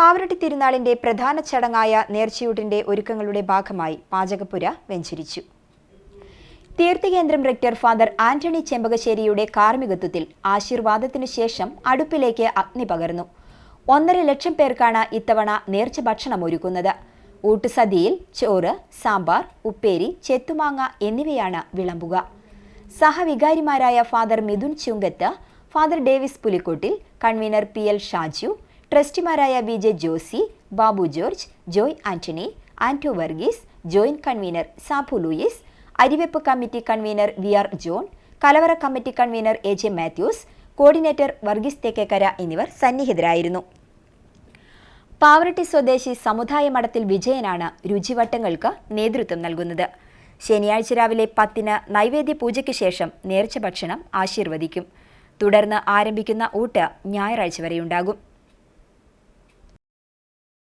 പാവറട്ടി തിരുനാളിന്റെ പ്രധാന ചടങ്ങായ നേർച്ചയൂട്ടിന്റെ ഒരുക്കങ്ങളുടെ ഭാഗമായി പാചകപ്പുര വെഞ്ചരിച്ചു. തീർത്ഥകേന്ദ്രം റെക്ടർ ഫാദർ ആന്റണി ചെമ്പകശ്ശേരിയുടെ കാർമ്മികത്വത്തിൽ ആശീർവാദത്തിനു ശേഷം അടുപ്പിലേക്ക് അഗ്നി പകർന്നു. ഒന്നര ലക്ഷം പേർക്കാണ് ഇത്തവണ നേർച്ച ഭക്ഷണം ഒരുക്കുന്നത്. ഊട്ടുസദ്യയിൽ ചോറ് സാമ്പാർ ഉപ്പേരി ചെത്തുമാങ്ങ എന്നിവയാണ് വിളമ്പുക. സഹവികാരിമാരായ father Mithun Chungath father Davis Pulikottil convener P L Shaju ട്രസ്റ്റിമാരായ V J Josey Babu George Joy Antony Anto Varghese joint convener Sabu Louis അരിവെപ്പ് committee convener V R John കലവറ committee convener A J Mathews coordinator Varghese Thekkekkara എന്നിവർ സന്നിഹിതരായിരുന്നു. പാവറട്ടി സ്വദേശി സമുദായ മഠത്തിൽ വിജയനാണ് രുചിവട്ടങ്ങൾക്ക് നേതൃത്വം നൽകുന്നത്. ശനിയാഴ്ച രാവിലെ പത്തിന് നൈവേദ്യ പൂജയ്ക്ക് ശേഷം നേർച്ച ഭക്ഷണം ആശീർവദിക്കും. തുടർന്ന് ആരംഭിക്കുന്ന ഊട്ട് ഞായറാഴ്ച വരെയുണ്ടാകും.